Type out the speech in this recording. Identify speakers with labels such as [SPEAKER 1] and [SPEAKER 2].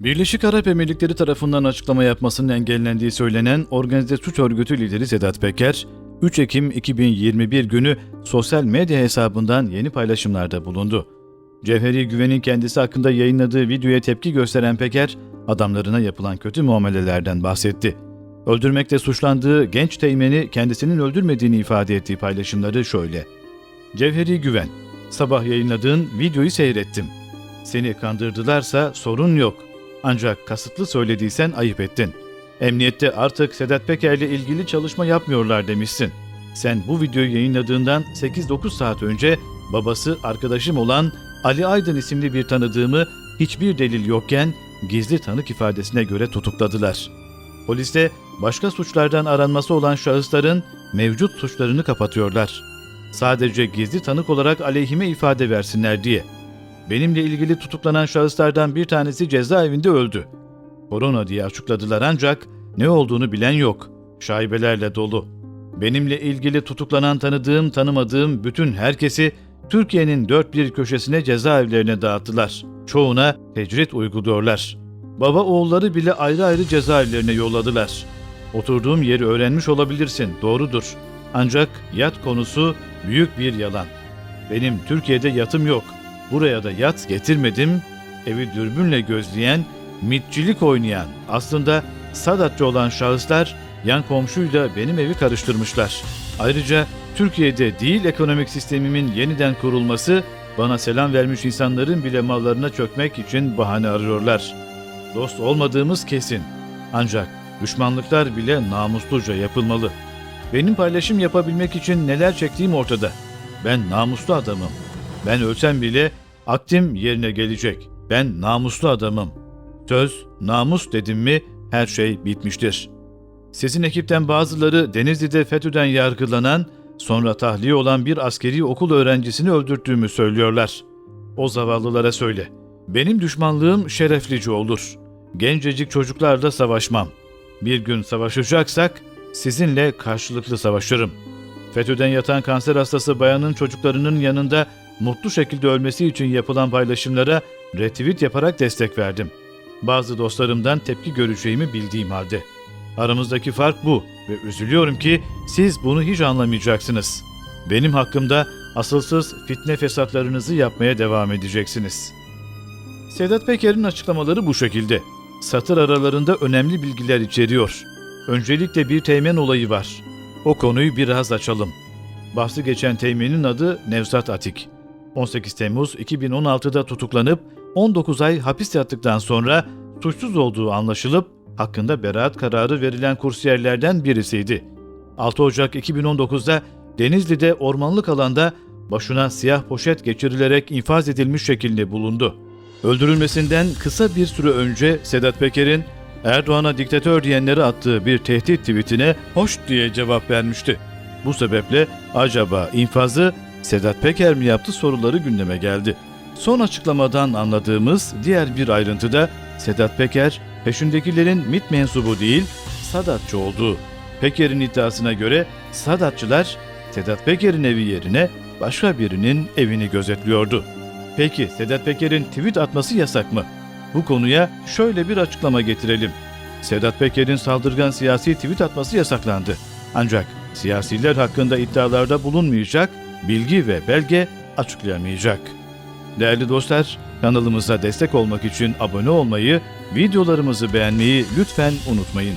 [SPEAKER 1] Birleşik Arap Emirlikleri tarafından açıklama yapmasının engellendiği söylenen organize suç örgütü lideri Sedat Peker, 3 Ekim 2021 günü sosyal medya hesabından yeni paylaşımlarda bulundu. Cevheri Güven'in kendisi hakkında yayınladığı videoya tepki gösteren Peker, adamlarına yapılan kötü muamelelerden bahsetti. Öldürmekle suçlandığı genç teğmeni kendisinin öldürmediğini ifade ettiği paylaşımları şöyle. Cevheri Güven, sabah yayınladığın videoyu seyrettim. Seni kandırdılarsa sorun yok. Ancak kasıtlı söylediysen ayıp ettin. Emniyette artık Sedat Peker'le ilgili çalışma yapmıyorlar demişsin. Sen bu videoyu yayınladığından 8-9 saat önce babası arkadaşım olan Ali Aydın isimli bir tanıdığımı hiçbir delil yokken gizli tanık ifadesine göre tutukladılar. Poliste başka suçlardan aranması olan şahısların mevcut suçlarını kapatıyorlar. Sadece gizli tanık olarak aleyhime ifade versinler diye. Benimle ilgili tutuklanan şahıslardan bir tanesi cezaevinde öldü. Korona diye açıkladılar ancak ne olduğunu bilen yok. Şaibelerle dolu. Benimle ilgili tutuklanan tanıdığım tanımadığım bütün herkesi Türkiye'nin dört bir köşesine cezaevlerine dağıttılar. Çoğuna tecrit uyguluyorlar. Baba oğulları bile ayrı ayrı cezaevlerine yolladılar. Oturduğum yeri öğrenmiş olabilirsin, doğrudur. Ancak yat konusu büyük bir yalan. Benim Türkiye'de yatım yok. Buraya da yat getirmedim. Evi dürbünle gözleyen, mitçilik oynayan, aslında Sadatçı olan şahıslar yan komşuyla benim evi karıştırmışlar. Ayrıca Türkiye'de değil ekonomik sistemimin yeniden kurulması, bana selam vermiş insanların bile mallarına çökmek için bahane arıyorlar. Dost olmadığımız kesin. Ancak düşmanlıklar bile namusluca yapılmalı. Benim paylaşım yapabilmek için neler çektiğim ortada. Ben namuslu adamım. Ben ölsem bile aktim yerine gelecek. Ben namuslu adamım. Söz, namus dedim mi her şey bitmiştir. Sizin ekipten bazıları Denizli'de FETÖ'den yargılanan, sonra tahliye olan bir askeri okul öğrencisini öldürttüğümü söylüyorlar. O zavallılara söyle. Benim düşmanlığım şereflice olur. Gencecik çocuklarla savaşmam. Bir gün savaşacaksak sizinle karşılıklı savaşırım. FETÖ'den yatan kanser hastası bayanın çocuklarının yanında mutlu şekilde ölmesi için yapılan paylaşımlara retweet yaparak destek verdim. Bazı dostlarımdan tepki göreceğimi bildiğim halde. Aramızdaki fark bu ve üzülüyorum ki siz bunu hiç anlamayacaksınız. Benim hakkımda asılsız fitne fesatlarınızı yapmaya devam edeceksiniz. Sedat Peker'in açıklamaları bu şekilde. Satır aralarında önemli bilgiler içeriyor. Öncelikle bir teğmen olayı var. O konuyu biraz açalım. Bahsi geçen teğmenin adı Nevzat Atik. 18 Temmuz 2016'da tutuklanıp 19 ay hapis yattıktan sonra suçsuz olduğu anlaşılıp hakkında beraat kararı verilen kursiyerlerden birisiydi. 6 Ocak 2019'da Denizli'de ormanlık alanda başına siyah poşet geçirilerek infaz edilmiş şekilde bulundu. Öldürülmesinden kısa bir süre önce Sedat Peker'in Erdoğan'a diktatör diyenleri attığı bir tehdit tweetine hoş diye cevap vermişti. Bu sebeple acaba infazı Sedat Peker mi yaptı soruları gündeme geldi. Son açıklamadan anladığımız diğer bir ayrıntıda Sedat Peker peşindekilerin MİT mensubu değil Sadatçı olduğu. Peker'in iddiasına göre Sadatçılar Sedat Peker'in evi yerine başka birinin evini gözetliyordu. Peki Sedat Peker'in tweet atması yasak mı? Bu konuya şöyle bir açıklama getirelim. Sedat Peker'in saldırgan siyasi tweet atması yasaklandı. Ancak siyasiler hakkında iddialarda bulunmayacak, bilgi ve belge açıklayamayacak. Değerli dostlar, kanalımıza destek olmak için abone olmayı, videolarımızı beğenmeyi lütfen unutmayın.